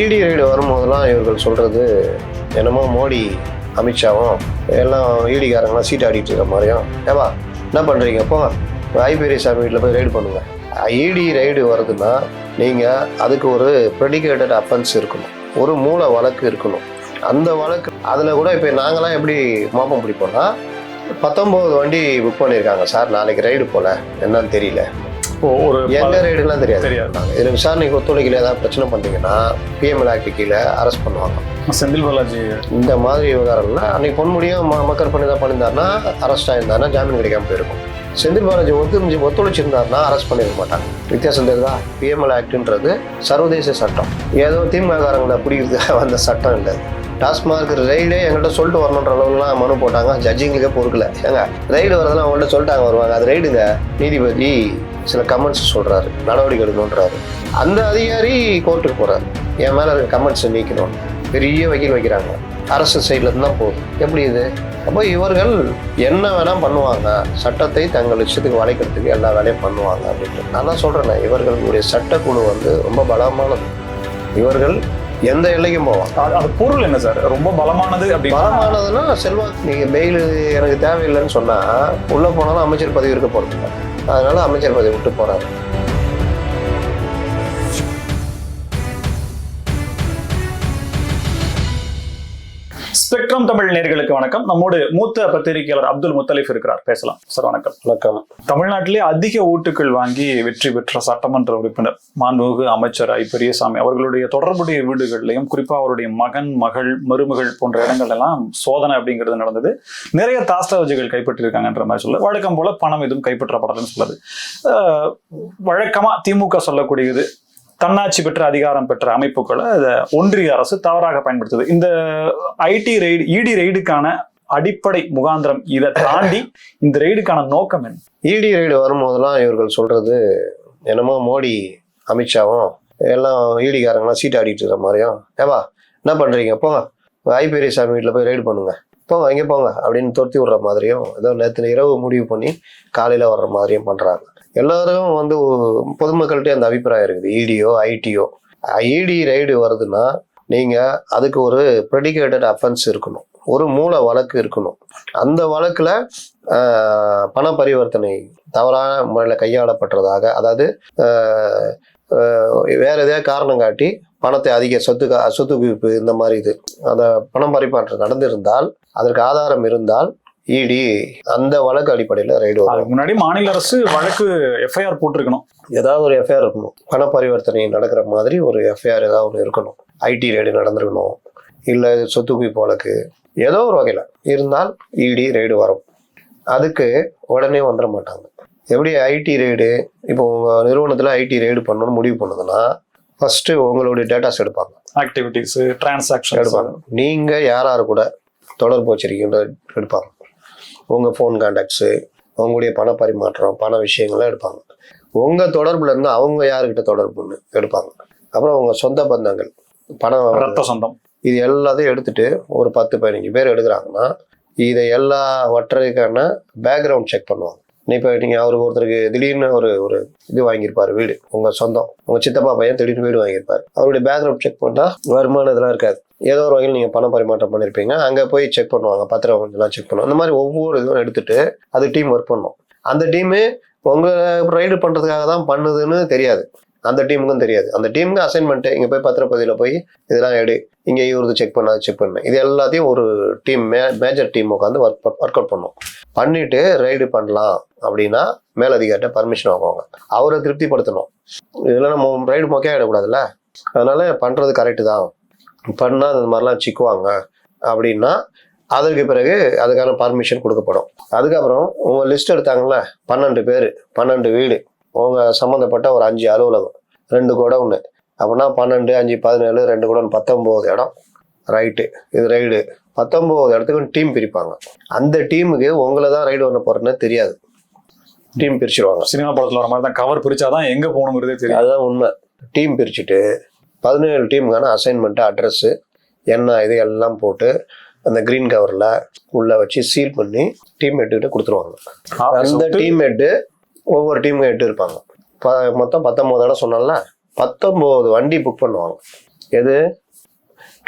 ED ride வரும்போதெல்லாம் இவர்கள் சொல்கிறது என்னமோ மோடி அமித்ஷாவும் எல்லாம் ஈடிக்காரங்களாம் சீட் ஆடிட்டு இருக்கிற மாதிரியும் ஏவா என்ன பண்ணுறீங்க போங்க ஐபெரியசாமி வீட்டில் போய் ரைடு பண்ணுங்கள் ஈடி ரைடு வருதுன்னா நீங்கள் அதுக்கு ஒரு ப்ரெடிகேட்டட் அஃபென்ஸ் இருக்கணும். ஒரு மூல வழக்கு இருக்கணும். அந்த வழக்கு அதில் கூட இப்போ நாங்களாம் எப்படி மோப்பம் பிடிப்போம்னா பத்தொம்போது வண்டி புக் பண்ணியிருக்காங்க சார். நாளைக்கு ரைடு போல. என்னன்னு தெரியல. ஒரு எந்த ரைடுலாம் தெரியாது. தெரியாது இதில் விசாரணைக்கு ஒத்துழைக்கல ஏதாவது பிரச்சனை பண்ணீங்கன்னா பிஎம்எல் ஆக்ட் கீழே அரெஸ்ட் பண்ணுவாங்க. செந்தில் பாலாஜி. இந்த மாதிரி விவகாரம்ல அன்னைக்கு பொன்முடியும் மக்கள் பண்ணி தான் பண்ணியிருந்தாருன்னா அரெஸ்ட் ஆயிருந்தாருன்னா ஜாமீன் கிடைக்காம போயிருக்கும். செந்தில் பாலாஜி ஒத்து ஒத்துழைச்சிருந்தாருன்னா அரெஸ்ட் பண்ணிருக்க மாட்டாங்க. வித்தியாசம் தெரியுதா? பிஎம்எல் ஆக்ட்ன்றது சர்வதேச சட்டம். ஏதோ திமுககாரங்களை பிடிக்கிறதுக்காக வந்த சட்டம் இல்லை. டாஸ்மார்க் ரைடே எங்கள்கிட்ட சொல்லிட்டு வரணுன்ற அளவுக்குலாம் மனு போட்டாங்க. ஜட்ஜிங்களுக்கே பொறுக்கல. ஏங்க ரைடு வரதெல்லாம் அவங்கள்ட்ட சொல்லிட்டாங்க வருவாங்க. அது ரைடுங்க நீதிபதி சில கமெண்ட்ஸ் சொல்றாரு நடவடிக்கை எடுக்கணுன்றாரு அந்த அதிகாரி கோர்ட்டுக்கு போறாரு. என் மேல இருக்க கமெண்ட்ஸை நீக்கணும். பெரிய வக்கீல் வைக்கிறாங்க. அரசு சைட்ல இருந்து தான் போகுது எப்படி இது? அப்போ இவர்கள் என்ன வேணா பண்ணுவாங்க. சட்டத்தை தங்கள் இஷ்டத்துக்கு வளைக்கிறதுக்கு எல்லா வேலையும் பண்ணுவாங்க அப்படின்ட்டு. நான் தான் சொல்றேனே இவர்களுடைய சட்டக்குழு வந்து ரொம்ப பலமானது. இவர்கள் எந்த எல்லைக்கும் போவாங்க. அது- பொருள் என்ன சார்? ரொம்ப பலமானது பலமானதுன்னா செல்வாக்கு நீங்க பெயில் எனக்கு தேவையில்லைன்னு சொன்னா உள்ள போனாலும் அமைச்சர் பதவி இருக்க போறது இல்ல. அதனால அமைச்சர் பதவி விட்டு போறாரு. ஸ்பெக்ட்ரம் தமிழ் நேர்களுக்கு வணக்கம். நம்மோடு மூத்த பத்திரிகையாளர் அப்துல் முத்தலிஃப் இருக்கிறார். பேசலாம். சார் வணக்கம். வணக்கம். தமிழ்நாட்டிலே அதிக ஓட்டுகள் வாங்கி வெற்றி பெற்ற சட்டமன்ற உறுப்பினர் மாண்புமிகு அமைச்சர் ஐ. பெரியசாமி அவர்களுடைய தொடர்புடைய வீடுகள்லையும் குறிப்பா அவருடைய மகன் மகள் மருமகள் போன்ற இடங்கள் எல்லாம் சோதனை அப்படிங்கிறது நடந்தது. நிறைய தாஸ்தாவஜிகள் கைப்பற்றிருக்காங்கன்ற மாதிரி சொல்ல வழக்கம் போல பணம் எதுவும் கைப்பற்றப்படலன்னு சொல்லுது. வழக்கமா திமுக சொல்லக்கூடியது தன்னாட்சி பெற்ற அதிகாரம் பெற்ற அமைப்புகளை ஒன்றிய அரசு தவறாக பயன்படுத்துது. இந்த ஐடி ரெய்டு இடி ரெய்டுக்கான அடிப்படை முகாந்திரம் இதை தாண்டி இந்த ரெய்டுக்கான நோக்கம் என்ன? இடி ரெய்டு வரும்போதெல்லாம் இவர்கள் சொல்றது என்னமோ மோடி அமித்ஷாவும் எல்லாம் ஈடிக்காரங்களாம் சீட் ஆடிட்டு இருக்கிற மாதிரியும். ஏவா என்ன பண்றீங்க? போங்க. ஐபெரியசாமி வீட்டில் போய் ரைடு பண்ணுங்க. போங்க இங்கே போங்க அப்படின்னு துரத்தி விடுற மாதிரியும் ஏதோ நேற்று இரவு முடிவு பண்ணி காலையில் வர்ற மாதிரியும் பண்ணுறாங்க எல்லோரும் வந்து பொதுமக்கள்கிட்ட அந்த அபிப்பிராயம் இருக்குது. இடியோ ஐடியோ ஐடி ரைடு வருதுன்னா நீங்கள் அதுக்கு ஒரு ப்ரெடிகேட்டட் அஃபென்ஸ் இருக்கணும். ஒரு மூல வழக்கு இருக்கணும். அந்த வழக்கில் பண பரிவர்த்தனை தவறான முறையில் கையாளப்பட்டதாக அதாவது வேற ஏதாவது காரணம் காட்டி பணத்தை அதிக சொத்து சொத்து குவிப்பு இந்த மாதிரி இது அந்த பணம் பரிமாற்றம் நடந்திருந்தால் அதற்கு ஆதாரம் இருந்தால் இடி அந்த வழக்கு அடிப்படையில் ரைடு வரும். முன்னாடி மாநில அரசு வழக்கு எஃப்ஐஆர் போட்டிருக்கணும். ஏதாவது ஒரு எஃப்ஐஆர் இருக்கணும். பண பரிவர்த்தனை நடக்கிற மாதிரி ஒரு எஃப்ஐஆர் ஏதாவது ஒன்று இருக்கணும். ஐடி ரைடு நடந்திருக்கணும். இல்லை சொத்து குவிப்பு வழக்கு. ஏதோ ஒரு வகையில். இருந்தால் இடி ரைடு வரும். அதுக்கு உடனே வந்துட மாட்டாங்க. எப்படி ஐடி ரைடு இப்போ உங்கள் நிறுவனத்தில் ஐடி ரைடு பண்ணணும்னு முடிவு பண்ணுதுன்னா ஃபஸ்ட்டு உங்களுடைய டேட்டாஸ் எடுப்பாங்க. ஆக்டிவிட்டிஸ் டிரான்சாக்ஷன் எடுப்பாங்க. நீங்கள் யார் யார் கூட தொடர்பு வச்சிருக்கீங்கன்னு எடுப்பாங்க. உங்கள் ஃபோன் கான்டாக்ட்ஸு உங்களுடைய பண பரிமாற்றம் பண விஷயங்கள்லாம் எடுப்பாங்க. உங்கள் தொடர்புல இருந்து அவங்க யாருக்கிட்ட தொடர்புன்னு எடுப்பாங்க. அப்புறம் உங்கள் சொந்த பந்தங்கள் பணம் ரத்த சொந்தம். இது எல்லாத்தையும் எடுத்துட்டு ஒரு பத்து பதினஞ்சு பேர் எடுக்கிறாங்கன்னா இதை எல்லா வற்றதுக்கான பேக்ரவுண்ட் செக் பண்ணுவாங்க. இப்போ நீங்கள் அவருக்கு ஒருத்தருக்கு திடீர்னு ஒரு ஒரு இது வாங்கியிருப்பாரு வீடு உங்கள் சொந்தம். உங்கள் சித்தப்பா பையன் திடீர்னு வீடு வாங்கியிருப்பாரு. அவருடைய பேக்ரவுண்ட் செக் பண்ணால் வருமானம் இதெல்லாம் இருக்காது. ஏதோ ஒரு வகையில் நீங்கள் பணம் பரிமாற்றம் பண்ணியிருப்பீங்க அங்கே போய் செக் பண்ணுவாங்க. பத்திரம் கொஞ்சம்லாம் செக் பண்ணுவோம் அந்த மாதிரி ஒவ்வொரு இதுவும் எடுத்துட்டு அது டீம் ஒர்க் பண்ணும். அந்த டீமு உங்களை ரைடு பண்ணுறதுக்காக தான் பண்ணுதுன்னு தெரியாது. அந்த டீமுக்கும் தெரியாது. அந்த டீமுக்கு அசைன்மெண்ட்டு இங்கே போய் பத்திரப்பதியில் போய் இதெல்லாம் எடு. இங்கே இவரது செக் பண்ண செக் பண்ணேன் இது எல்லாத்தையும் ஒரு டீம் மே மேஜர் டீம் உட்காந்து ஒர்க் ஒர்க் அவுட் பண்ணும். பண்ணிட்டு ரைடு பண்ணலாம் அப்படின்னா மேலதிகாரிட்ட பர்மிஷன் வாங்குவாங்க. அவரை திருப்திப்படுத்தணும். இதெல்லாம் நம்ம ரைடு மொக்கையாக ஆகிடக்கூடாதுல்ல அதனால பண்ணுறது கரெக்டு தான். பண்ணால் இந்த மாதிரிலாம் சிக்குவாங்க அப்படின்னா அதற்கு பிறகு அதுக்கான பர்மிஷன் கொடுக்கப்படும். அதுக்கப்புறம் உங்கள் லிஸ்ட் எடுத்தாங்கல்ல பன்னெண்டு பேர் பன்னெண்டு வீடு உங்கள் சம்மந்தப்பட்ட ஒரு அஞ்சு அலுவலகம் ரெண்டு கூட ஒன்று அப்படின்னா பன்னெண்டு அஞ்சு பதினேழு ரெண்டு கூட பத்தொம்போது இடம். ரைட்டு இது ரைடு பத்தொம்போது இடத்துக்கு டீம் பிரிப்பாங்க. அந்த டீமுக்கு உங்களை தான் ரைடு பண்ண போகிறேன்னு தெரியாது. டீம் பிரிச்சிருவாங்க. சினிமா படத்துல வர மாதிரி தான் கவர் பிரிச்சாதான் எங்க போகணுங்கிறதே தெரியும் அதுதான் உண்மை. டீம் பிரிச்சுட்டு பதினேழு டீமுக்கான அசைன்மெண்ட்டு அட்ரஸ்ஸு என்ன இது எல்லாம் போட்டு அந்த க்ரீன் கவரில் உள்ள வச்சு சீல் பண்ணி டீம் ஹெட்டுக்கிட்ட கொடுத்துருவாங்க. அந்த டீம் ஹெட்டு ஒவ்வொரு டீமுக்கும் ஹெட்டு இருப்பாங்க. ப மொத்தம் பத்தொம்போது இடம் சொன்னால பத்தொம்போது வண்டி புக் பண்ணுவாங்க. எது?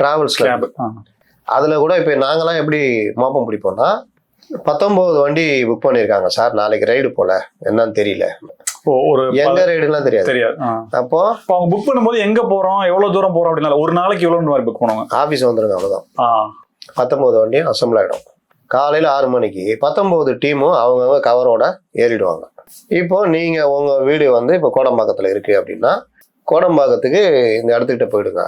டிராவல்ஸ் கேப் அதுல கூட இப்போ நாங்கெல்லாம் எப்படி மோப்பம் பிடிப்போம்னா பத்தொன்பது வண்டி புக் பண்ணியிருக்காங்க சார் நாளைக்கு ரைடு போல. என்னன்னு தெரியல. ஒரு எங்க ரைடுலாம் தெரியாது. தெரியாது. அப்போ இப்போ அவங்க புக் பண்ணும்போது எங்க போறோம் எவ்வளவு தூரம் போறோம் அப்படின்னா ஒரு நாளைக்கு எவ்வளவு மாதிரி புக் பண்ணுவாங்க. ஆபீஸ் வந்துருங்க அவ்வளவுதான். ஆ. பத்தொன்பது வண்டியும் அசம்பிள் ஆகிடும் காலையில் ஆறு மணிக்கு பத்தொன்பது டீமும் அவங்கவுங்க கவரோட ஏறிடுவாங்க. இப்போ நீங்கள் உங்கள் வீடு வந்து இப்போ கோடம்பாக்கத்தில் இருக்குது அப்படின்னா கோடம்பாக்கத்துக்கு இந்த இடத்துக்கிட்ட போயிடுங்க.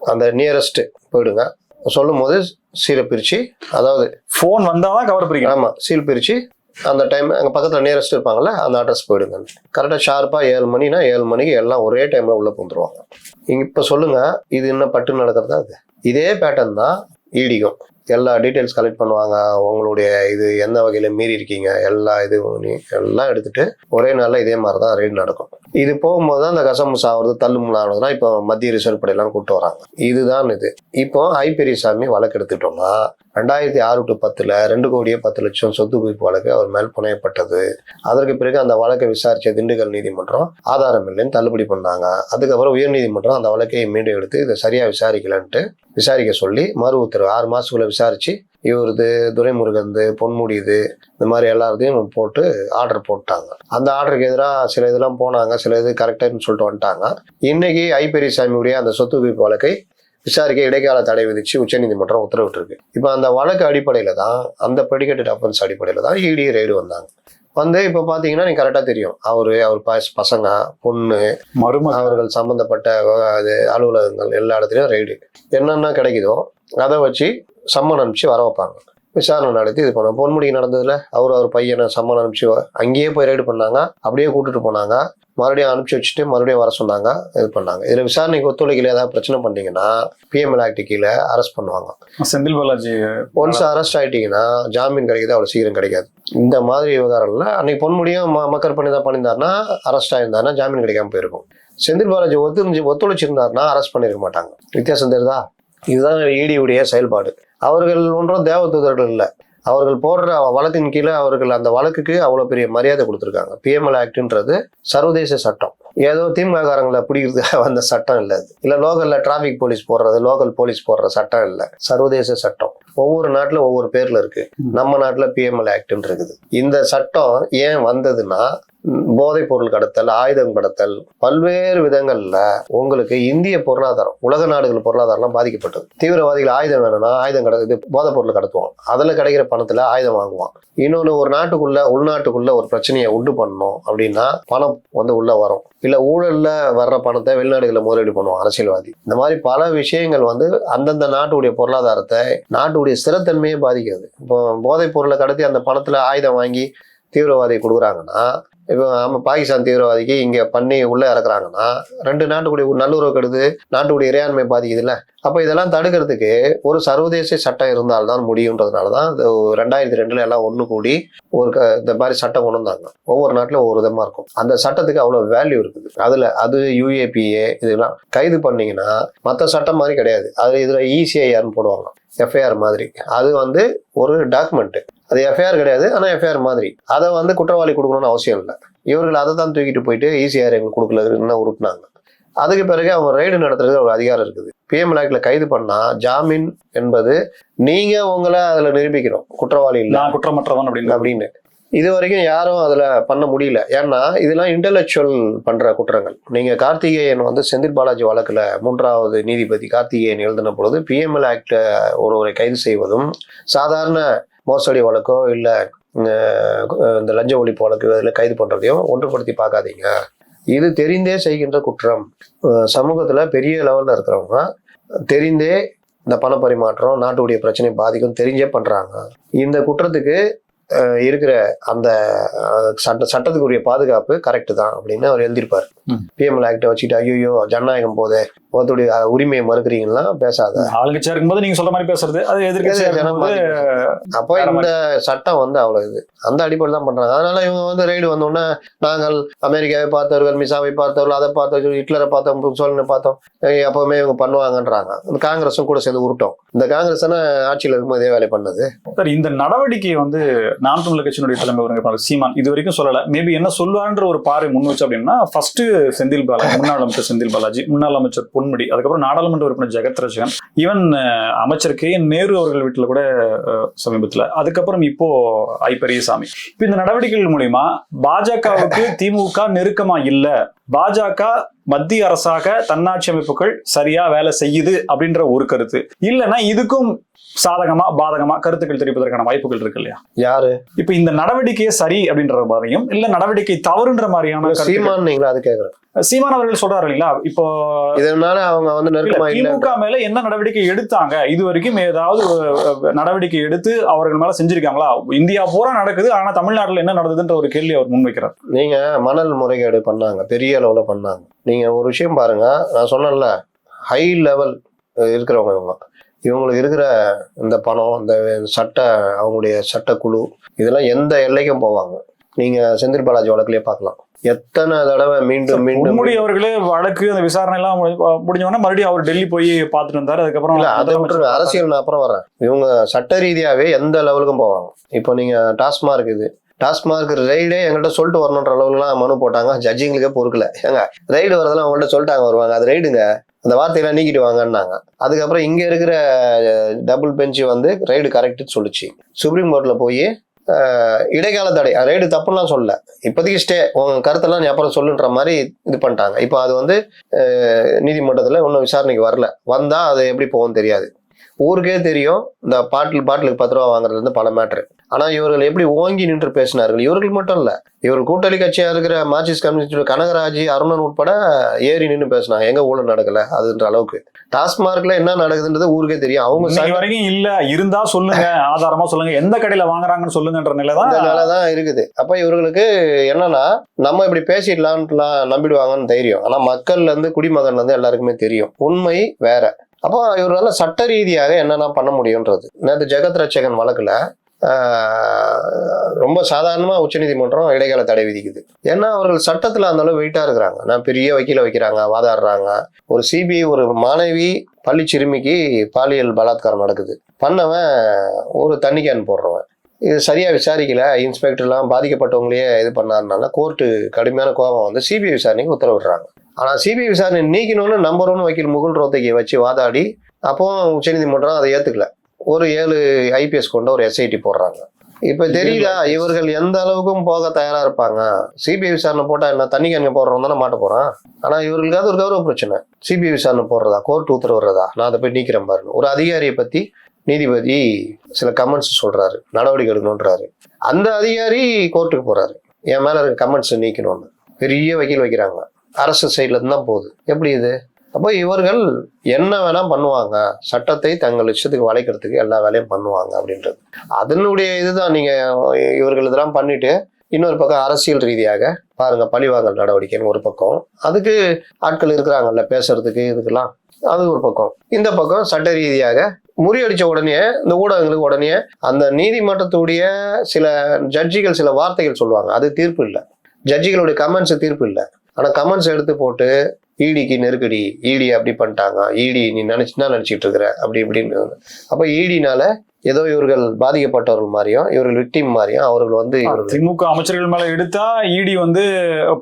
அந்த நியரஸ்ட்டு போயிடுங்க. சொல்லும் போது சீலை பிரித்து அதாவது ஃபோன் வந்தாதான் கவர் பிரிக்கணும். ஆமாம் சீல் பிரித்து அந்த டைம் அங்கே பக்கத்தில் நியரஸ்ட் இருப்பாங்கல்ல அந்த அட்ரஸ் போயிடுங்க. கரெக்டாக ஷார்ப்பாக ஏழு மணினா ஏழு மணிக்கு எல்லாம் ஒரே டைமில் உள்ளே பூந்துருவாங்க இங்கே இப்போ சொல்லுங்கள் இது இன்னும் பட்டு நடக்கிறதா அது இதே பேட்டர்ன் தான் ஈடிக்கும் எல்லா டீட்டெயில்ஸ் கலெக்ட் பண்ணுவாங்க உங்களுடைய இது எந்த வகையில் மீறி இருக்கீங்க எல்லா இது எல்லாம் எடுத்துட்டு ஒரே நாளில் இதே மாதிரி தான் ரெய்டு நடக்கும். இது போகும்போது தான் அந்த கசமுசா ஆகுறது தள்ளுமுள்ள ஆகுறதுனா இப்போ மத்திய ரிசர்வ் படையெல்லாம் கூப்பிட்டு வராங்க. இதுதான் இது. இப்போ ஐ பெரியசாமி வழக்கு எடுத்துட்டோம்னா ரெண்டாயிரத்தி ஆறு டு பத்தில் ரெண்டு கோடியே பத்து லட்சம் சொத்து குவிப்பு வழக்கு அவர் மேல் புனையப்பட்டது. அதற்கு பிறகு அந்த வழக்கை விசாரித்த திண்டுக்கல் நீதிமன்றம் ஆதாரம் இல்லைன்னு தள்ளுபடி பண்ணாங்க. அதுக்கப்புறம் உயர்நீதிமன்றம் அந்த வழக்கை மீண்டும் எடுத்து இதை சரியாக விசாரிக்கலன்ட்டு விசாரிக்க சொல்லி மறு உத்தரவு ஆறு மாதத்துக்குள்ளே விசாரித்து இவருது துரைமுருகன்து பொன்முடியுது இந்த மாதிரி எல்லாத்தையும் போட்டு ஆர்டர் போட்டாங்க. அந்த ஆர்டருக்கு எதிராக சில இதெல்லாம் போனாங்க சில இது கரெக்டான்னு சொல்லிட்டு வந்துட்டாங்க. இன்னைக்கு ஐபெரியசாமியுடைய அந்த சொத்து குவிப்பு வழக்கை விசாரிக்க இடைக்கால தடை விதிச்சு உச்சநீதிமன்றம் உத்தரவிட்டிருக்கு. இப்போ அந்த வழக்கு அடிப்படையில தான் அந்த ப்ரெடிகேட்டட் அஃபென்ஸ் அடிப்படையில தான் இடி ரைடு வந்தாங்க. வந்து இப்போ பார்த்தீங்கன்னா நீ கரெக்டாக தெரியும். அவரு அவர் பச- பசங்க பொண்ணு மருமக. அவர்கள் அது அலுவலகங்கள் எல்லா இடத்துலையும் ரைடு என்னென்ன கிடைக்குதோ அதை வச்சு சம்மன் அனுப்பிச்சு வர வைப்பாங்க. விசாரணை நடத்தி இது பண்ண பொன்முடி நடந்ததுல அவர் அவர் பையனை சம்மன் அனுப்பிச்சு அங்கேயே போய் ரைடு பண்ணாங்க. அப்படியே கூட்டிட்டு போனாங்க. மறுபடியும் அனுப்பிச்சு வச்சுட்டு மறுபடியும் வர சொன்னாங்க. இது பண்ணாங்க. இதுல விசாரணைக்கு ஒத்துழைக்கல ஏதாவது பிரச்சனை பண்ணீங்கன்னா பிஎம்எல் ஆக்ட் கீழே அரெஸ்ட் பண்ணுவாங்க. செந்தில் பாலாஜி. ஒன்ஸ் அரெஸ்ட் ஆயிட்டீங்கன்னா ஜாமீன் கிடைக்குது? அவ்வளவு சீக்கிரம் கிடைக்காது. இந்த மாதிரி விவகாரம்ல அன்னைக்கு பொன்முடியும் மக்கள் பண்ணி தான் பண்ணியிருந்தாருன்னா அரெஸ்ட் ஆயிருந்தாருன்னா ஜாமீன் கிடைக்காம போயிருக்கும். செந்தில் பாலாஜி ஒத்துழைச்சு ஒத்துழைச்சிருந்தாருன்னா அரெஸ்ட் பண்ணிருக்க மாட்டாங்க. வித்தியாசம் தெரியுதா? இதுதான் இடியுடைய செயல்பாடு. அவர்கள் ஒன்றும் தேவதூதர்கள் இல்லை. அவர்கள் போடுற வழக்கின் கீழே அவர்கள் அந்த வழக்குக்கு அவ்வளோ பெரிய மரியாதை கொடுத்துருக்காங்க. பிஎம்எல் ஆக்ட்ன்றது சர்வதேச சட்டம். ஏதோ திமுககாரங்களை பிடிக்கிறதுக்காக வந்த சட்டம் இல்லை அது. இல்லை லோக்கல்ல டிராஃபிக் போலீஸ் போடுறது லோக்கல் போலீஸ் போடுற சட்டம் இல்லை. சர்வதேச சட்டம். ஒவ்வொரு நாட்டுல ஒவ்வொரு பேர்ல இருக்கு. நம்ம நாட்டுல பிஎம்எல் ஆக்ட்னு இருக்குது இந்த சட்டம் ஏன் வந்ததுன்னா போதைப் பொருள் கடத்தல் ஆயுதம் கடத்தல் பல்வேறு விதங்கள்ல உங்களுக்கு இந்திய பொருளாதாரம் உலக நாடுகள் பொருளாதாரம்லாம் பாதிக்கப்பட்டது. தீவிரவாதிகள் ஆயுதம் வேணும்னா ஆயுதம் கட இது போதைப் பொருள் கடத்துவான் அதில் கிடைக்கிற பணத்துல ஆயுதம் வாங்குவான் இன்னொன்று ஒரு நாட்டுக்குள்ள உள்நாட்டுக்குள்ள ஒரு பிரச்சனையை உண்டு பண்ணணும் அப்படின்னா பணம் வந்து உள்ள வரும். இல்ல ஊழல்ல வர்ற பணத்தை வெளிநாடுகளில் முதலீடு பண்ணுவான் அரசியல்வாதி. இந்த மாதிரி பல விஷயங்கள் வந்து அந்தந்த நாட்டுடைய பொருளாதாரத்தை நாட்டுடைய ஸ்திரத்தன்மையை பாதிக்காது. இப்போ போதைப் பொருளை கடத்தி அந்த பணத்துல ஆயுதம் வாங்கி தீவிரவாதி கொடுக்குறாங்கன்னா இப்போ நம்ம பாகிஸ்தான் தீவிரவாதிக்கு இங்கே பண்ணி உள்ளே இறக்குறாங்கன்னா ரெண்டு நாட்டுக்குடி ஒரு நல்லுறவு கெடுது நாட்டுக்குடி இறையாண்மை பாதிக்குதுல்ல. அப்போ இதெல்லாம் தடுக்கிறதுக்கு ஒரு சர்வதேச சட்டம் இருந்தால்தான் முடியுன்றதுனால தான் இந்த ரெண்டாயிரத்தி ரெண்டில் எல்லாம் ஒன்று கூடி ஒரு க- இந்த மாதிரி சட்டம் கொண்டு வந்தாங்க. ஒவ்வொரு நாட்டுல ஒவ்வொரு விதமாக இருக்கும். அந்த சட்டத்துக்கு அவ்வளோ வேல்யூ இருக்குது. அதில் அது யூஏபிஏ இதெல்லாம் கைது பண்ணீங்கன்னா மற்ற சட்டம் மாதிரி கிடையாது. அது இதில் E இசிஐஆர்னு போடுவாங்க. எஃப்ஐஆர் மாதிரி. அது வந்து ஒரு டாக்குமெண்ட் அது எஃப்ஐஆர் கிடையாது ஆனா எஃப்ஐஆர் மாதிரி. அதை வந்து குற்றவாளி கொடுக்கணும்னு அவசியம் இல்லை. இவர்கள் அதை தான் தூக்கிட்டு போயிட்டு ஈசிஆர் எங்களுக்கு கொடுக்கலன்னு உருட்டினாங்க. அதுக்கு பிறகு அவங்க ரைடு நடத்துறதுக்கு ஒரு அதிகாரம் இருக்குது. பிஎம் ஆக்ட்ல கைது பண்ணா ஜாமீன் என்பது நீங்க உங்களை அதுல நிரூபிக்கணும். குற்றவாளி இல்லை. குற்றமற்றவன் அப்படின்னு. அப்படின்னு. இது வரைக்கும் யாரும் அதில் பண்ண முடியல. ஏன்னா இதெல்லாம் இன்டலெக்சுவல் பண்ணுற குற்றங்கள். நீங்கள் கார்த்திகேயன் வந்து செந்தில் பாலாஜி வழக்கில் மூன்றாவது நீதிபதி கார்த்திகேயன் எழுதின பொழுது பிஎம்எல் ஆக்ட் ஒருவரை கைது செய்வதும் சாதாரண மோசடி வழக்கோ இல்லை இந்த லஞ்ச ஒழிப்பு வழக்கு இதில் கைது பண்ணுறதையும் ஒன்றுபடுத்தி பார்க்காதீங்க. இது தெரிந்தே செய்கின்ற குற்றம். சமூகத்தில் பெரிய லெவலில் இருக்கிறவங்க தெரிந்தே இந்த பணப்பரிமாற்றம் நாட்டுடைய பிரச்சனை பாதிக்கும் தெரிஞ்சே பண்ணுறாங்க இந்த குற்றத்துக்கு இருக்கிற அந்த சட்ட சட்டத்துக்குரிய பாதுகாப்பு கரெக்ட் தான் அப்படின்னு அவர் எழுதியிருப்பார். பிஎம்எல் ஆக்டை வச்சுட்டு ஐயோ ஜனநாயகம் போதே அஹ், உரிமையை மறுக்கிறீங்களா பேசாத. ஆளுங்கட்சியா இருக்கும்போது நீங்க சொல்ற மாதிரி பேசுறது அது இருக்கும்போது அப்போ இந்த சட்டம் வந்து அவ்வளவு இது. அந்த அடிப்படையில் தான் பண்றாங்க. அதனால இவங்க வந்து ரைடு வந்தோடனே நாங்கள் அமெரிக்காவை பார்த்தவர்கள் மிசாவை பார்த்தவர்கள் அதை பார்த்தவர்கள் ஹிட்லரை பார்த்தோம் சோழனை பார்த்தோம். எப்பவுமே இவங்க பண்ணுவாங்கன்றாங்க. இந்த காங்கிரஸும் கூட சேர்ந்து உருட்டோம். இந்த காங்கிரஸ் ஆட்சியில் இருக்கும்போது இதே வேலை பண்ணது. சார் இந்த நடவடிக்கை வந்து நாம் தமிழர் கட்சியினுடைய தலைமை ஒருங்கிணைப்பாளர் சீமான் இது வரைக்கும் சொல்லல. மேபி என்ன சொல்லுவாருன்ற ஒரு பார்வை முன் வச்சு அப்படின்னா ஃபர்ஸ்ட் செந்தில் பாலாஜி முன்னாள் அமைச்சர் செந்தில் பாலாஜி முன்னாள் அமைச்சர் பொன்முடி அதுக்கப்புறம் நாடாளுமன்ற உறுப்பினர் ஜெகத் ரஜகன் ஈவன் அமைச்சர் கே என் நேரு அவர்கள் வீட்டுல கூட சமீபத்துல. அதுக்கப்புறம் இப்போ ஐ பெரியசாமி. இப்போ இந்த நடவடிக்கைகள் மூலியமா பாஜகவுக்கு திமுக நெருக்கமா இல்ல. பாஜக மத்திய அரசாக தன்னாட்சி அமைப்புகள் சரியா வேலை செய்யுது அப்படின்ற ஒரு கருத்து. இல்லைன்னா இதுக்கும் சாதகமா பாதகமா கருத்துக்கள் தெரிவிப்பதற்கான வாய்ப்புகள் இருக்கு இல்லையா? யாரு? இப்ப இந்த நடவடிக்கையே சரி அப்படின்ற மாதிரியும் இல்ல நடவடிக்கை தவறுன்ற மாதிரியான. சீமான் நீங்களா? அது கேக்குறேன். சீமான் அவர்கள் சொல்றாரு இல்லையா இப்போ இதனால அவங்க வந்து திமுக மேல என்ன நடவடிக்கை எடுத்தாங்க? இது வரைக்கும் ஏதாவது நடவடிக்கை எடுத்து அவர்கள் மேல செஞ்சிருக்காங்களா? இந்தியா பூரா நடக்குது ஆனா தமிழ்நாட்டுல என்ன நடந்ததுன்ற ஒரு கேள்வி அவர் முன்வைக்கிறார். நீங்க மணல் முறைகேடு பண்ணாங்க பெரிய அளவுல பண்ணாங்க. நீங்க ஒரு விஷயம் பாருங்க. நான் சொன்னேன்ல ஹை லெவல் இருக்கிறவங்க இவங்க. இவங்களுக்கு இருக்கிற இந்த பணம் இந்த சட்ட அவங்களுடைய சட்டக்குழு இதெல்லாம் எந்த எல்லைக்கும் போவாங்க. நீங்க செந்தில் பாலாஜி வழக்குலயே பார்க்கலாம். எத்தனை தடவை மீண்டும் மீண்டும் பொன்முடி அவர்களே வழக்கு அந்த விசாரணை எல்லாம் முடி- முடிஞ்சவொடனே மறுபடியும் அவர் டெல்லி போய் பார்த்துட்டு வந்தாரு. அதுக்கப்புறம் இல்ல அதை விட்டுருங்க. அரசியல் நான் அப்புறம் வரேன் இவங்க சட்ட ரீதியாவே எந்த லெவலுக்கும் போவாங்க. இப்போ நீங்க டாஸ்மார்க் இது டாஸ்மார்க் ரைடே எங்கள்கிட்ட சொல்லிட்டு வரணுன்ற அளவுக்குலாம் மனு போட்டாங்க. ஜட்ஜிங்களுக்கே பொறுக்கல. ஏங்க ரைடு வரதெல்லாம் அவங்கள்ட்ட சொல்லிட்டாங்க வருவாங்க. அது ரைடுங்க. அந்த வார்த்தையெல்லாம் நீக்கிட்டு வாங்கன்னாங்க. அதுக்கப்புறம் இங்கே இருக்கிற டபுள் பெஞ்சு வந்து ரைடு கரெக்ட்னு சொல்லுச்சு. சுப்ரீம் கோர்ட்டில் போய் இடைக்கால தடை. ரைடு தப்புலாம் சொல்லல. இப்போதைக்கு ஸ்டே உங்க கருத்தெல்லாம் நீ அப்புறம் சொல்லுன்ற மாதிரி இது பண்ணிட்டாங்க. இப்போ அது வந்து நீதிமன்றத்தில் ஒன்றும் விசாரணைக்கு வரல. வந்தால் அது எப்படி போகும் தெரியாது. ஊருக்கே தெரியும். இந்த பாட்டில் பாட்டிலுக்கு பத்து ரூபா வாங்குறதுலேருந்து பல மேட்ரு. ஆனா இவர்கள் எப்படி ஓங்கி நின்று பேசினார்கள்? இவர்கள் மட்டும் இல்ல இவர்கள் கூட்டணி கட்சியா இருக்கிற மார்க்சிஸ்ட் கம்யூனிஸ்ட் கனகராஜ் அருணன் உட்பட ஏறி நின்று பேசினாங்க. எங்க ஊழல் நடக்கல அதுன்ற அளவுக்கு. டாஸ்மார்க்ல என்ன நடக்குதுன்றது ஊருக்கே தெரியும். அவங்க வரைக்கும் இல்ல. இருந்தா சொல்லுங்க ஆதாரமா சொல்லுங்க. எந்த கடையில வாங்குறாங்கன்னு சொல்லுங்கன்ற நிலைதான் நிலை தான் இருக்குது. அப்ப இவர்களுக்கு என்னன்னா நம்ம இப்படி பேசிடலான்ட்டுலாம் நம்பிடுவாங்கன்னு தைரியம். ஆனா மக்கள்ல இருந்து குடிமகன்ல இருந்து எல்லாருக்குமே தெரியும். உண்மை வேற. அப்போ இவரால சட்ட ரீதியாக என்னென்ன பண்ண முடியுன்றது? நேற்று ஜெகத் ரட்சகன் வழக்குல ரொம்ப சாதாரணமாக உச்சநீதிமன்றம் இடைக்கால தடை விதிக்குது. ஏன்னா அவர்கள் சட்டத்தில் அந்த அளவு வெயிட்டாக இருக்கிறாங்க. நான் பெரிய வக்கீல வைக்கிறாங்க வாதாடுறாங்க. ஒரு சிபிஐ ஒரு மாணவி பள்ளி சிறுமிக்கு பாலியல் பலாத்காரம் நடக்குது. பண்ணவன் ஒரு தண்ணி கேன் போடுறவன். இது சரியாக விசாரிக்கல. இன்ஸ்பெக்டர்லாம் பாதிக்கப்பட்டவங்களையே இது பண்ணாருனால கோர்ட்டு கடுமையான கோபம் வந்து சிபிஐ விசாரணைக்கு உத்தரவிடுறாங்க. ஆனால் சிபிஐ விசாரணை நீக்கணும்னு நம்பர் ஒன் வக்கீல் முகுல் ரோத்தகி வச்சு வாதாடி அப்போ உச்சநீதிமன்றம் அதை ஏற்றுக்கல ஒரு ஏழு ஐபிஎஸ் கொண்ட ஒரு எஸ்ஐடி போடுறாங்க. இப்ப தெரியுதா? இவர்கள் எந்த அளவுக்கும் போக தயாரா இருப்பாங்க? சிபிஐ விசாரணை போட்டா என்ன தண்ணி கண்க போடுறவன் தானே மாட்ட போறான்? ஆனா இவர்களுக்கு அது ஒரு கௌரவ பிரச்சனை. சிபிஐ விசாரணை போடுறதா? கோர்ட் உத்தரவுறதா நான் அதை போய் நீக்கிறேன் பாருங்க ஒரு அதிகாரியை பத்தி நீதிபதி சில கமெண்ட்ஸ் சொல்றாரு. நடவடிக்கை எடுக்கணுன்றாரு அந்த அதிகாரி கோர்ட்டுக்கு போறாரு. என் மேல இருக்க கமெண்ட்ஸ் நீக்கணும்னு. பெரிய வக்கீல் வைக்கிறாங்க. அரசு சைட்ல இருந்து தான் போகுது எப்படி இது? அப்போ இவர்கள் என்ன வேணா பண்ணுவாங்க. சட்டத்தை தங்கள் இஷ்டத்துக்கு வளைக்கிறதுக்கு எல்லா வேலையும் பண்ணுவாங்க அப்படின்றது. அதனுடைய இதுதான் நீங்க இவர்கள் இதெல்லாம் பண்ணிட்டு இன்னொரு பக்கம் அரசியல் ரீதியாக பாருங்க பழிவாங்கல் நடவடிக்கைன்னு ஒரு பக்கம். அதுக்கு ஆட்கள் இருக்கிறாங்கல்ல பேசுறதுக்கு இதுக்கெல்லாம். அது ஒரு பக்கம். இந்த பக்கம் சட்ட ரீதியாக முறியடிச்ச உடனே இந்த ஊடகங்களுக்கு உடனே அந்த நீதிமன்றத்துடைய சில ஜட்ஜிகள் சில வார்த்தைகள் சொல்லுவாங்க. அது தீர்ப்பு இல்லை. ஜட்ஜிகளுடைய கமெண்ட்ஸ் தீர்ப்பு இல்லை. ஆனால் கமெண்ட்ஸ் எடுத்து போட்டு ஈடிக்கு நெருக்கடி ஈடி அப்படி பண்ணிட்டாங்க. ஈடி நீ நினைச்சுன்னா நினைச்சிட்டு இருக்கிற? அப்படி இப்படின்னு. அப்ப ஈடினால ஏதோ இவர்கள் பாதிக்கப்பட்டவர்கள் மாதிரியும் இவர்கள் விக்டிம் மாதிரியும் அவர்கள் வந்து திமுக அமைச்சர்கள் மேல எடுத்தா இடி வந்து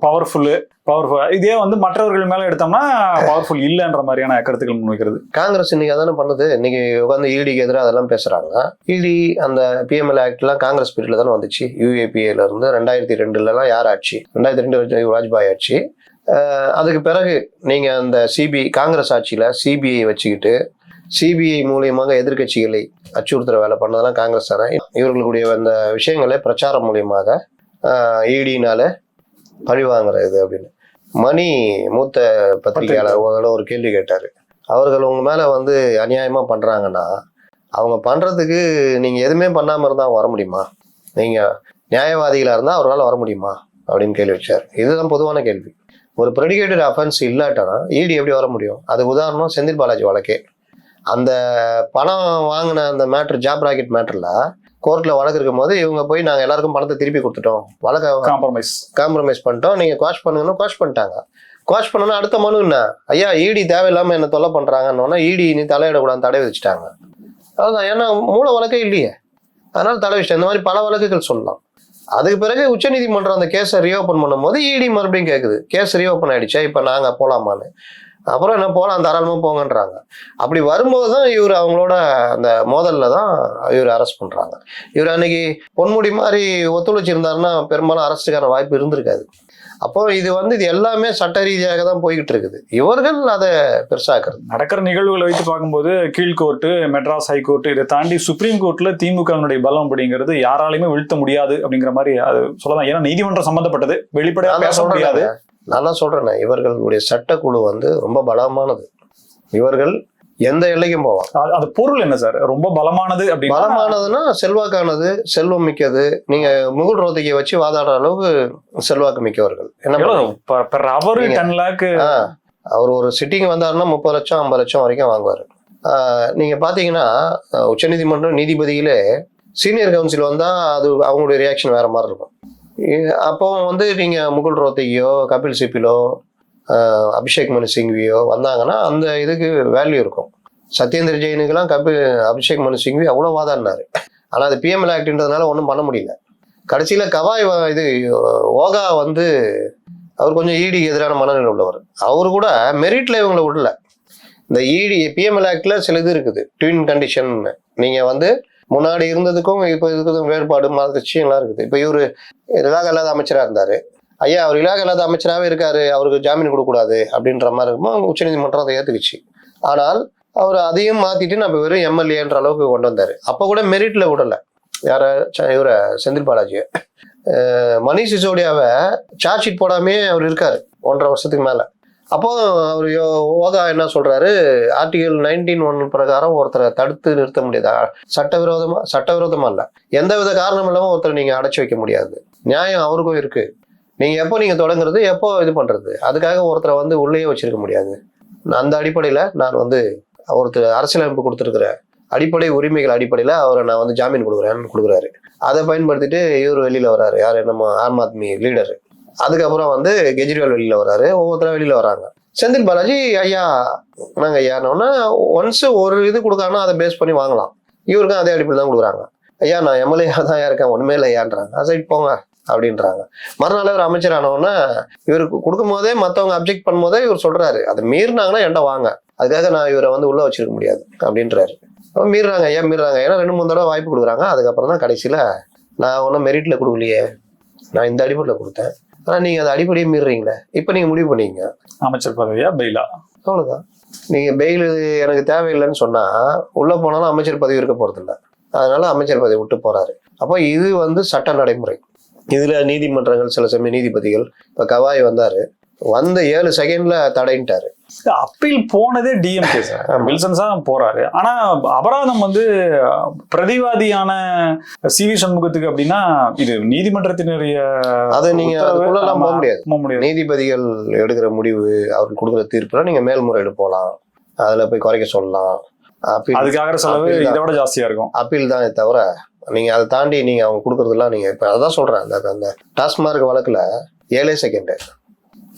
பவர்ஃபுல் பவர்ஃபுல் இதே வந்து மற்றவர்கள் மேல எடுத்தோம்னா பவர்ஃபுல் இல்லைன்ற மாதிரியான கருத்துக்கள் முன்வைக்கிறது. காங்கிரஸ் இன்னைக்கு அதானே பண்ணுது? இன்னைக்கு உட்காந்து ஈடிக்கு எதிராக அதெல்லாம் பேசுறாங்க. இடி அந்த பிஎம்எல் ஆக்ட்லாம் காங்கிரஸ் பீரியட்ல தானே வந்துச்சு. யூஏபிஏல இருந்து ரெண்டாயிரத்தி ரெண்டுலலாம் யார் ஆட்சி? ரெண்டாயிரத்தி ரெண்டு வாஜ்பாய் ஆட்சி. அதுக்கு பிறகு நீங்க அந்த சிபிஐ காங்கிரஸ் ஆட்சியில சிபிஐ வச்சுக்கிட்டு சிபிஐ மூலியமாக எதிர்க்கட்சிகளை அச்சுறுத்துற வேலை பண்ணதெல்லாம் காங்கிரஸ் தானே இவர்களுடைய அந்த விஷயங்களை பிரச்சாரம் மூலியமாக இடினால பழி வாங்குறது அப்படின்னு. மணி மூத்த பத்திரிகையாளர் ஒரு தடவை ஒரு கேள்வி கேட்டாரு. அவர்கள் உங்க மேல வந்து அநியாயமா பண்றாங்கன்னா அவங்க பண்றதுக்கு நீங்க எதுவுமே பண்ணாம இருந்தா அவங்க வர முடியுமா? நீங்க நியாயவாதிகளா இருந்தா அவரால் வர முடியுமா? அப்படின்னு கேள்வி வச்சார். இதுதான் பொதுவான கேள்வி. ஒரு ப்ரெடிகேட்டட் அஃபென்ஸ் இல்லாட்டனா ஈடி எப்படி வர முடியும்? அது உதாரணம் செந்தில் பாலாஜி வழக்கே. அந்த பணம் வாங்கின அந்த மேட்ரு ஜாப் ராக்கெட் மேட்டர்ல கோர்ட்ல வழக்கு இருக்கும் போது இவங்க போய் நாங்க எல்லாருக்கும் பணத்தை திருப்பி கொடுத்துட்டோம். வழக்க காம்ப்ரமைஸ் காம்ப்ரமைஸ் பண்ணிட்டோம். நீங்க குவாஷ் பண்ணுங்கன்னு குவாஷ் பண்ணிட்டாங்க. குவாஷ் பண்ணணும் அடுத்த மனு என்ன? ஐயா இடி தேவையில்லாம என்ன தொல்லை பண்றாங்கன்னு இடி நீ தலையிடக்கூடாது தடை விதிச்சிட்டாங்க. அதுதான் ஏன்னா மூல வழக்கே இல்லையே. அதனால தடை வச்சிட்டேன் இந்த மாதிரி பல வழக்குகள் சொல்லலாம். அதுக்கு பிறகு உச்சநீதிமன்றம் அந்த கேஸை ரீஓப்பன் பண்ணும்போது இடி மறுபடியும் கேட்குது கேஸ் ரீஓப்பன் ஆயிடுச்சா. இப்போ நாங்கள் போகலாமான்னு அப்புறம் என்ன போகலாம் தாராளமாக போங்கன்றாங்க. அப்படி வரும்போது தான் இவர் அவங்களோட அந்த மோதலில் தான் இவர் அரெஸ்ட் பண்ணுறாங்க இவர் அன்னைக்கு பொன்முடி மாதிரி ஒத்துழைச்சிருந்தாருன்னா பெரும்பாலும் அரெஸ்ட்டுக்கான வாய்ப்பு இருந்திருக்காது. அப்போ இது வந்து இது எல்லாமே சட்ட ரீதியாக தான் போய்கிட்டு இருக்குது. இவர்கள் அதை பெருசாக்குறது. நடக்கிற நிகழ்வுகளை வைத்து பார்க்கும்போது கீழ்கோர்ட்டு மெட்ராஸ் ஹைகோர்ட் இதை தாண்டி சுப்ரீம் கோர்ட்ல திமுகவினுடைய பலம் அப்படிங்கிறது யாராலையுமே வீழ்த்த முடியாது அப்படிங்கிற மாதிரி அது சொல்லலாம். ஏன்னா நீதிமன்றம் சம்பந்தப்பட்டது. வெளிப்படையா நான் தான் பேச முடியாது. நான் தான் சொல்றேனே. இவர்களுடைய சட்டக்குழு வந்து ரொம்ப பலமானது. இவர்கள் எந்த எல்லைக்கும் போவாங்க அது- பொருள் என்ன சார்? ரொம்ப பலமானது அப்படின்னா பலமானதுன்னா செல்வாக்கானது செல்வம் மிக்கது. நீங்க முகுல் ரோதையை வச்சு வாதாடுற அளவுக்கு செல்வாக்கு மிக்கவர்கள். என்ன டென் லேக் அவர் ஒரு சிட்டிங் வந்தாருன்னா முப்பது லட்சம் ஐம்பது லட்சம் வரைக்கும் வாங்குவார். நீங்க பாத்தீங்கன்னா உச்சநீதிமன்றம் நீதிபதியிலே சீனியர் கவுன்சில் வந்தா அது அவங்களுடைய ரியாக்ஷன் வேற மாதிரி இருக்கும். அப்போ வந்து நீங்க முகுல் ரோத்தையோ கபில் சிப்பிலோ அபிஷேக் மனு சிங்வியோ வந்தாங்கன்னா அந்த இதுக்கு வேல்யூ இருக்கும். சத்யேந்திர ஜெயினுக்கெல்லாம் கபி அபிஷேக் மனு சிங்வி அவ்வளோ வாதாடினார் ஆனால் அது பிஎம்எல் ஆக்டுன்றதுனால ஒன்றும் பண்ண முடியல. கடைசியில் கவாய் இது ஓகா வந்து அவர் கொஞ்சம் ஈடிக்கு எதிரான மனநிலை உள்ளவர். அவர் கூட மெரிட்டில் இவங்களை விடல. இந்த இடி பிஎம்எல் ஆக்டில் சில இது இருக்குது. ட்வின் கண்டிஷன் நீங்கள் வந்து முன்னாடி இருந்ததுக்கும் இப்போ இருக்கிறதுக்கும் வேறுபாடு மாதிரி விஷயம்லாம் இருக்குது. இப்போ இவர் இதாக இல்லாத அமைச்சராக இருந்தார். ஐயா அவர் இலாக இல்லாத அமைச்சராகவே இருக்காரு அவருக்கு ஜாமீன் கொடுக்கக்கூடாது அப்படின்ற மாதிரி இருக்குமோ உச்சநீதிமன்றம் அதை ஏற்றுக்குச்சு ஆனால் அவர் அதையும் மாற்றிட்டு நம்ம வெறும் எம்எல்ஏன்ற அளவுக்கு கொண்டு வந்தார். அப்போ கூட மெரிட்டில் விடலை. யார இவரை செந்தில் பாலாஜியை. மணி மணிஷ் சிசோடியாவை சார்ஜ் ஷீட் போடாமே அவர் இருக்கார் ஒன்றரை வருஷத்துக்கு மேலே. அப்போ அவர் ஓகா என்ன சொல்றாரு ஆர்டிகல் நைன்டீன் ஒன் பிரகாரம் ஒருத்தரை தடுத்து நிறுத்த முடியாது. சட்டவிரோதமா சட்டவிரோதமா இல்லை. எந்த வித காரணம் இல்லாமல் ஒருத்தரை நீங்க அடைச்சி வைக்க முடியாது. நியாயம் அவருக்கும் இருக்கு. நீங்கள் எப்போ நீங்கள் தொடங்குறது எப்போ இது பண்ணுறது அதுக்காக ஒருத்தரை வந்து உள்ளேயே வச்சிருக்க முடியாது. அந்த அடிப்படையில் நான் வந்து ஒருத்தர் அரசியலமைப்பு கொடுத்துருக்குற அடிப்படை உரிமைகள் அடிப்படையில் அவரை நான் வந்து ஜாமீன் கொடுக்குறேன்னு கொடுக்குறாரு. அதை பயன்படுத்திட்டு இவர் வெளியில் வராரு. யாரு நம்ம ஆம் ஆத்மி லீடர். அதுக்கப்புறம் வந்து கெஜ்ரிவால் வெளியில் வராரு. ஒவ்வொருத்தரும் வெளியில் வராங்க. செந்தில் பாலாஜி ஐயா நாங்க ஐயானோன்னா ஒன்ஸ் ஒரு இது கொடுக்காங்கன்னா அதை பேஸ் பண்ணி வாங்கலாம். இவருக்கும் அதே அடிப்படையில் தான் கொடுக்குறாங்க. ஐயா நான் எம்எல்ஏ தான் இருக்கேன். ஒன்றுமே இல்லை ஐயான்றாங்க சைட் போங்க. அப்படின்றாங்க. மறுநாள் அவர் அமைச்சர் ஆனவுடனே இவருக்கு கொடுக்கும் போதே மற்றவங்க அப்ஜெக்ட் பண்ணும்போதே இவர் சொல்றாரு அதை மீறினாங்கன்னா என்கிட்ட வாங்க? அதுக்காக நான் இவரை வந்து உள்ள வச்சிருக்க முடியாது அப்படின்றாரு. அப்ப மீறுறாங்க ஐயா மீறுறாங்க? ஏன்னா ரெண்டு மூணு தடவை வாய்ப்பு கொடுக்குறாங்க. அதுக்கப்புறம் தான் கடைசியில நான் ஒன்றும் மெரிட்ல கொடுக்கலையே. நான் இந்த அடிப்படையில் கொடுத்தேன். ஆனா நீங்க அந்த அடிப்படையை மீறுறீங்களே. இப்போ நீங்க முடிவு பண்ணீங்க. அமைச்சர் பதவியா? பெயிலா? அவ்வளவுதான். நீங்க பெயில் எனக்கு தேவையில்லைன்னு சொன்னா உள்ள போனாலும் அமைச்சர் பதவி இருக்க போறதில்ல. அதனால அமைச்சர் பதவி விட்டு போறாரு. அப்போ இது வந்து சட்ட நடைமுறை. இதுல நீதிமன்றங்கள் சில சமயம் நீதிபதிகள் இப்ப கவாய் வந்தாரு. வந்த ஏழு செகண்ட்ல தடைன்ட்டாரு. அப்பீல் போனதே டிஎம்கே சார் ஆமா. வில்சன்ஸ் தான் போறாரு. ஆனா அபராதம் வந்து பிரதிவாதியான சி வி சண்முகத்துக்கு அப்படின்னா இது நீதிமன்றத்தினுடைய அது நீங்க போக முடியாது. நீதிபதிகள் எடுக்கிற முடிவு அவர்கள் கொடுக்குற தீர்ப்புல நீங்க மேல்முறையீடு போகலாம் அதுல போய் குறைக்க சொல்லலாம். அதுக்காக செலவு. இதை விட ஜாஸ்தியா இருக்கும். அப்பீல் தான் தவிர நீங்க அதை தாண்டி நீங்க அவங்க கொடுக்கறதெல்லாம் நீங்க இப்ப அதான் சொல்றேன் அந்த அந்த டாஸ்மார்க் வழக்குல ஏழே செகண்ட்.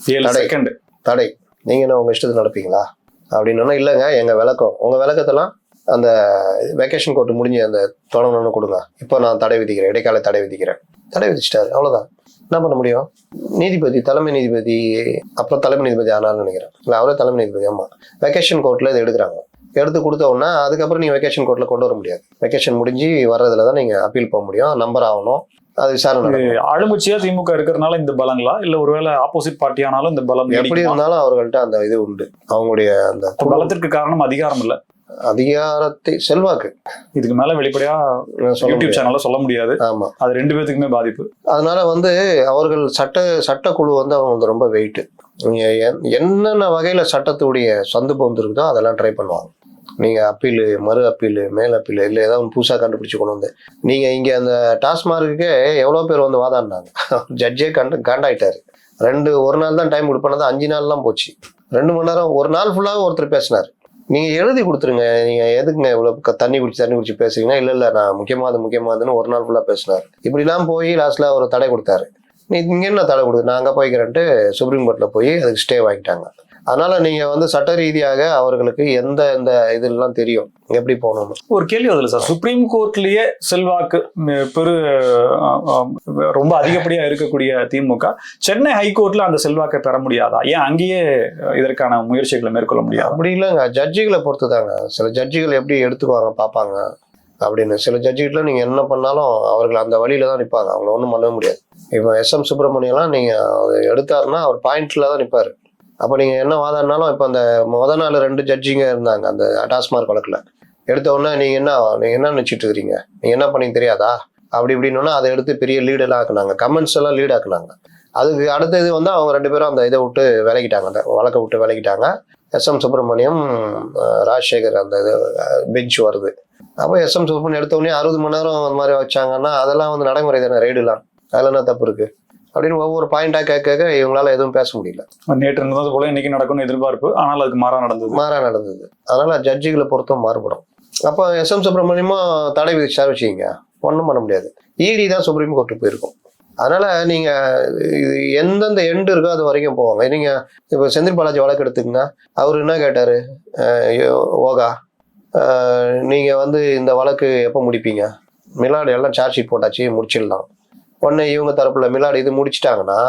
ஏழு தடை. செகண்ட். தடை. நீங்க என்ன உங்க இஷ்டத்துக்கு நடப்பீங்களா? அப்படின்னா இல்லைங்க எங்க விளக்கம் உங்க விளக்கத்தெல்லாம் அந்த வெக்கேஷன் கோர்ட் முடிஞ்சு அந்த தொடங்கணும்னு கொடுங்க. இப்போ நான் தடை விதிக்கிறேன் இடைக்கால தடை விதிக்கிறேன். தடை விதிச்சிட்டாரு அவ்வளவுதான். என்ன பண்ண முடியும்? நீதிபதி தலைமை நீதிபதி அப்புறம் தலைமை நீதிபதி ஆனார்னு நினைக்கிறேன். இல்லை அவரே தலைமை நீதிபதி ஆமா. வெக்கேஷன் கோர்ட்ல இதை எடுக்கிறாங்க. எடுத்து கொடுத்த உடனே அதுக்கப்புறம் நீங்க வெக்கேஷன் கோர்ட்ல கொண்டு வர முடியாது. வெக்கேஷன் முடிஞ்சு வர்றதுல தான் நீங்க அப்பீல் போக முடியும். நம்பர் ஆகணும். அது விசாரணை. ஆளுங்கட்சியா திமுக இருக்கிறதுனால இந்த பலங்களா? இல்ல ஒருவேளை ஆப்போசிட் பார்ட்டி ஆனாலும் இந்த பலம் எப்படி? இருந்தாலும் அவர்கள்ட்ட அந்த இது உண்டு. அவங்களுடைய அந்த பலத்திற்கு காரணம் அதிகாரம் இல்ல. அதிகாரத்தை செல்வாக்கு. இதுக்கு மேல வெளிப்படையா யூடியூப். சேனல்ல சொல்ல முடியாது. ஆமா. அது ரெண்டு பேத்துக்குமே பாதிப்பு. அதனால வந்து அவர்கள் சட்ட சட்டக்குழு வந்து அவங்க வந்து ரொம்ப வெயிட் நீங்க என்- என்னென்ன வகையில சட்டத்துடைய சந்து பொந்து இருக்குதோ அதெல்லாம் ட்ரை பண்ணுவாங்க. நீங்கள் அப்பீல் மறு அப்பீல் மேல் அப்பீல் இல்லை ஏதாவது ஒன்று புதுசாக கண்டுபிடிச்சி கொண்டு வந்து. நீங்கள் இங்கே அந்த டாஸ்மார்க்குக்கே எவ்வளோ பேர் வந்து வாதாடினாங்க? ஜட்ஜே கண்டு காண்டாயிட்டார். ரெண்டு ஒரு நாள் தான் டைம் கொடுப்பானது அஞ்சு நாள்லாம் போச்சு. ரெண்டு மணி நேரம் ஒரு நாள் ஃபுல்லாக ஒருத்தர் பேசினார். நீங்கள் எழுதி கொடுத்துருங்க நீங்கள் எதுக்குங்க இவ்வளோ தண்ணி குடிச்சு தண்ணி குடிச்சு பேசுறீங்கன்னா இல்லை இல்லை நான் முக்கியமானது முக்கியமானதுன்னு ஒரு நாள் ஃபுல்லாக பேசினார். இப்படிலாம் போய் லாஸ்ட்டில் அவர் தடை கொடுத்தாரு. நீ இங்கே என்ன தடை கொடுக்குது? நான் அங்கே போய்க்கிறேன்ட்டு சுப்ரீம் கோர்ட்டில் போய் அதுக்கு ஸ்டே வாங்கிட்டாங்க. அதனால நீங்க வந்து சட்ட ரீதியாக அவர்களுக்கு எந்த இந்த இதெல்லாம் தெரியும்? எப்படி போகணும் ஒரு கேள்வி வருதுல்ல சார். சுப்ரீம் கோர்ட்லயே செல்வாக்கு பெரு ரொம்ப அதிகப்படியா இருக்கக்கூடிய திமுக. சென்னை ஹைகோர்ட்ல அந்த செல்வாக்கை பெற முடியாதா? ஏன் அங்கேயே இதற்கான முயற்சிகளை மேற்கொள்ள முடியாது? அப்படி இல்லைங்க. ஜட்ஜிகளை பொறுத்து தாங்க சில ஜட்ஜிகள் எப்படி எடுத்துக்குவாங்க பார்ப்பாங்க. அப்படின்னு. சில ஜட்ஜிகிட்ட நீங்க என்ன பண்ணாலும் அவர்கள் அந்த வழியில தான் நிற்பாங்க அவங்கள ஒன்றும் பண்ணவே முடியாது. இப்போ எஸ் எம் சுப்பிரமணியம்லாம் நீங்க அவர் எடுத்தாருன்னா அவர் பாயிண்ட்ல தான் நிற்பாரு அப்போ நீங்கள் என்ன வாதம்னாலும் இப்போ அந்த முத நாள் ரெண்டு ஜட்ஜிங்க இருந்தாங்க அந்த டாஸ்மார்க் வழக்கில். எடுத்த உடனே நீங்கள் என்ன நீங்கள் என்ன நினைச்சிட்டு இருக்கிறீங்க நீங்கள் என்ன பண்ணி தெரியாதா? அப்படி இப்படின்னா அதை எடுத்து பெரிய லீடெல்லாம் ஆக்குனாங்க. கமெண்ட்ஸ் எல்லாம் லீட் ஆக்குனாங்க. அதுக்கு அடுத்தது வந்து அவங்க ரெண்டு பேரும் அந்த இதை விட்டு விலகிட்டாங்க. அந்த வழக்கை விட்டு விலகிட்டாங்க. எஸ் எம் சுப்பிரமணியம் ராஜசேகர் அந்த இது பெஞ்ச் வருது. அப்போ எஸ் எம் சுப்பிரமணியம் எடுத்தோடனே அறுபது மணி நேரம் அந்த மாதிரி வச்சாங்கன்னா அதெல்லாம் வந்து நடைமுறை தானே ரெய்டுலாம் அதில் என்ன தப்பு இருக்குது அப்படின்னு ஒவ்வொரு பாயிண்டாக கேட்க கேட்க இவங்களால எதுவும் பேச முடியல. நேற்று இருந்தது போல இன்னைக்கு நடக்கும்னு எதிர்பார்ப்பு. ஆனால் அதுக்கு மாறா நடந்தது. மாறா நடந்தது. அதனால ஜட்ஜிகளை பொறுத்தும் மாறுபடும். அப்போ எஸ் எம் சுப்பிரமணியமும் தடை விதிச்சாரு வச்சுக்கிங்க. ஒன்றும் பண்ண முடியாது. இடி தான் சுப்ரீம் கோர்ட்டுக்கு போயிருக்கும். அதனால நீங்க இது எந்தெந்த எண்டு இருக்கோ அது வரைக்கும் போவாங்க. நீங்க இப்போ செந்தில் பாலாஜி வழக்கு எடுத்துக்கங்க. அவர் என்ன கேட்டாரு? ஓகா. நீங்க வந்து இந்த வழக்கு எப்போ முடிப்பீங்க? மிலாடு எல்லாம் சார்ஜ் ஷீட் போட்டாச்சு முடிச்சிடலாம். உடனே இவங்க தரப்புல மிலாடு இது முடிச்சிட்டாங்கன்னா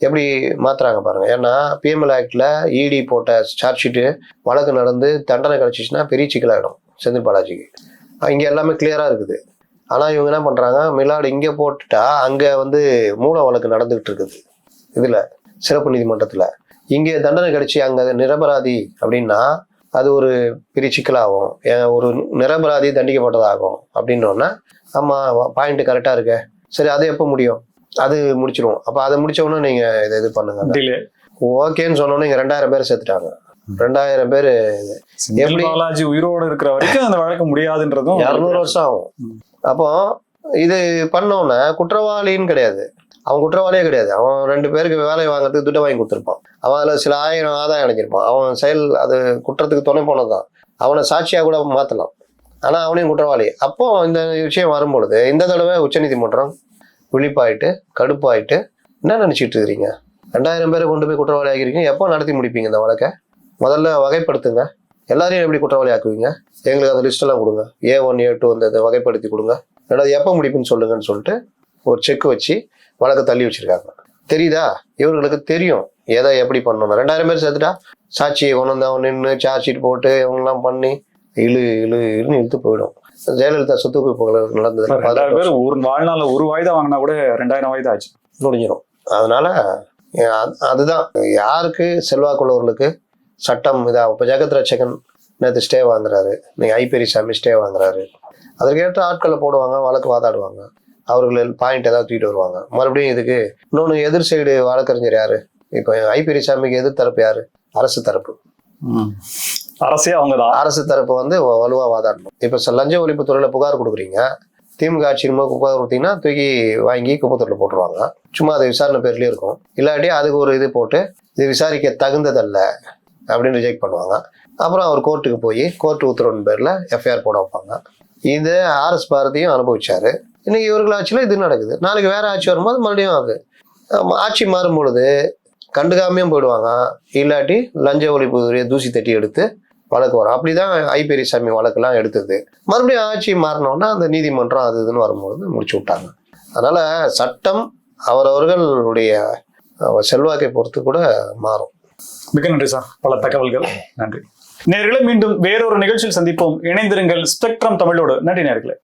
எப்படி மாத்துறாங்க பாருங்க. ஏன்னா பிஎம்எல் ஆக்டில் இடி போட்ட சார்ஜ் ஷீட்டு வழக்கு நடந்து தண்டனை கிடைச்சிச்சுன்னா பெரிய சிக்கலாகிடும் செந்தில் பாலாஜிக்கு. இங்கே எல்லாமே கிளியராக இருக்குது. ஆனால் இவங்க என்ன பண்ணுறாங்க மிலாடு இங்கே போட்டுட்டா அங்கே வந்து மூல வழக்கு நடந்துகிட்டு இருக்குது. இதில் சிறப்பு நீதிமன்றத்தில். இங்கே தண்டனை கிடைச்சி அங்கே நிரபராதி அப்படின்னா அது ஒரு பெரிய சிக்கலாகும் ஒரு நிரபராதி தண்டிக்கப்பட்டதாகும் அப்படின்னோடனே ஆமாம் பாயிண்ட் கரெக்டாக இருக்க. சரி அது எப்போ முடியும்? அது முடிச்சிருவோம் அப்ப அதை முடிச்ச உடனே நீங்க இதை இது பண்ணுங்க. ஓகேன்னு சொன்னோன்னே இங்க ரெண்டாயிரம் பேர் சேர்த்துட்டாங்க ரெண்டாயிரம் பேர் எப்படி? பாலாஜி உயிரோடு இருக்கிற வரைக்கும் அந்த வழக்கு முடியாதுன்றதும் இரநூறு வருஷம் ஆகும். அப்போ இது பண்ணோன்னே குற்றவாளின்னு கிடையாது. அவன் குற்றவாளியே கிடையாது. அவன் ரெண்டு பேருக்கு வேலை வாங்குறதுக்கு துட்டை வாங்கி கொடுத்துருப்பான். அவன் அதில் சில ஆயிரம் ஆதாயம் அடைஞ்சிருப்பான் அவன் செயல் அது குற்றத்துக்கு துணை போனதுதான். அவனை சாட்சியாக கூட மாற்றலாம் ஆனால் அவனையும் குற்றவாளி. அப்போ இந்த விஷயம் வரும்பொழுது இந்த தடவை உச்சநீதிமன்றம் விழிப்பாயிட்டு கடுப்பாயிட்டு என்ன நினச்சிட்டு இருக்கிறீங்க? ரெண்டாயிரம் பேரை கொண்டு போய் குற்றவாளி ஆகிருக்கீங்க எப்போ நடத்தி முடிப்பீங்க இந்த வழக்கை? முதல்ல வகைப்படுத்துங்க. எல்லாரையும் எப்படி குற்றவாளி ஆக்குவீங்க? எங்களுக்கு அந்த லிஸ்ட்டெல்லாம் கொடுங்க. ஏ ஒன் ஏ டூ அந்த இதை வகைப்படுத்தி கொடுங்க. ரெண்டாவது எப்போ முடிப்புன்னு சொல்லுங்கன்னு சொல்லிட்டு ஒரு செக் வச்சு வழக்கை தள்ளி வச்சிருக்காங்க. தெரியுதா? இவர்களுக்கு தெரியும். எதை எப்படி பண்ணணும் ரெண்டாயிரம் பேர் சேர்த்துட்டா சாட்சியை கொண்டு வந்து அவன் நின்று சார்ஜ் ஷீட் போட்டு இவங்கெல்லாம் பண்ணி இழு இழு இழுன்னு இழுத்து போயிடும். ஜெயலலிதா சொத்து குவிப்பு நடந்தது. பேர் ஒரு வாழ்நாள்ல ஒரு வாய்தா வாங்கினா கூட ரெண்டாயிரம் வாய்தா ஆச்சு. முடிஞ்சிடும் அதனால அதுதான். யாருக்கு செல்வாக்குள்ளவர்களுக்கு சட்டம் இதா இப்போ ஜெகத் ரட்சகன் நேற்று ஸ்டே வாங்குறாரு. நீங்க ஐபெரிசாமி ஸ்டே வாங்குறாரு. அதற்கேற்ற ஆட்களை போடுவாங்க வழக்கு வாதாடுவாங்க. அவர்கள் பாயிண்ட் ஏதாவது தூக்கிட்டு வருவாங்க. மறுபடியும் இதுக்கு இன்னொன்று எதிர் சைடு வழக்கறிஞர் யாரு? இப்போ ஐபெரிசாமிக்கு எதிர் தரப்பு யாரு? அரசு தரப்பு. அரசே அவங்கதான். அரசு தரப்பு வந்து வலுவாக வாதாடணும். இப்போ லஞ்ச ஒழிப்பு துறையில் புகார் கொடுக்குறீங்க. திமுக ஆட்சி புகார் கொடுத்தீங்கன்னா தூக்கி வாங்கி குப்பத்தூரில் போட்டுருவாங்க. சும்மா அது விசாரணை பேர்லேயே இருக்கும். இல்லாட்டி அதுக்கு ஒரு இது போட்டு இது விசாரிக்க தகுந்ததல்ல அப்படின்னு ரிஜெக்ட் பண்ணுவாங்க. அப்புறம் அவர் கோர்ட்டுக்கு போய் கோர்ட் உத்தரவின் பேரில் எஃப்ஐஆர் போட வைப்பாங்க. இது ஆர்எஸ் பாரதியும் அனுபவிச்சார். இன்னைக்கு இவர்கள் ஆட்சியில் இது நடக்குது. நாளைக்கு வேற ஆட்சி வரும்போது மறுபடியும் அது. ஆட்சி மாறும் பொழுது கண்டுக்காமையும் போயிடுவாங்க. இல்லாட்டி லஞ்ச ஒழிப்பு தூசி தட்டி எடுத்து வழக்கு வரும். அப்படிதான் ஐ பெரியசாமி வழக்கெல்லாம் எடுத்தது. மறுபடியும் ஆட்சி மாறினோன்னா அந்த நீதிமன்றம் அது இதுன்னு வரும்போது முடிச்சு விட்டாங்க. அதனால் சட்டம் அவரவர்களுடைய செல்வாக்கை பொறுத்து கூட மாறும். மிக நன்றி சார். பல தகவல்கள். நன்றி. நேர்களை மீண்டும் வேறொரு நிகழ்ச்சியில் சந்திப்போம். இணைந்திருங்கள். ஸ்பெக்ட்ரம் தமிழோடு. நன்றி நேர்களை.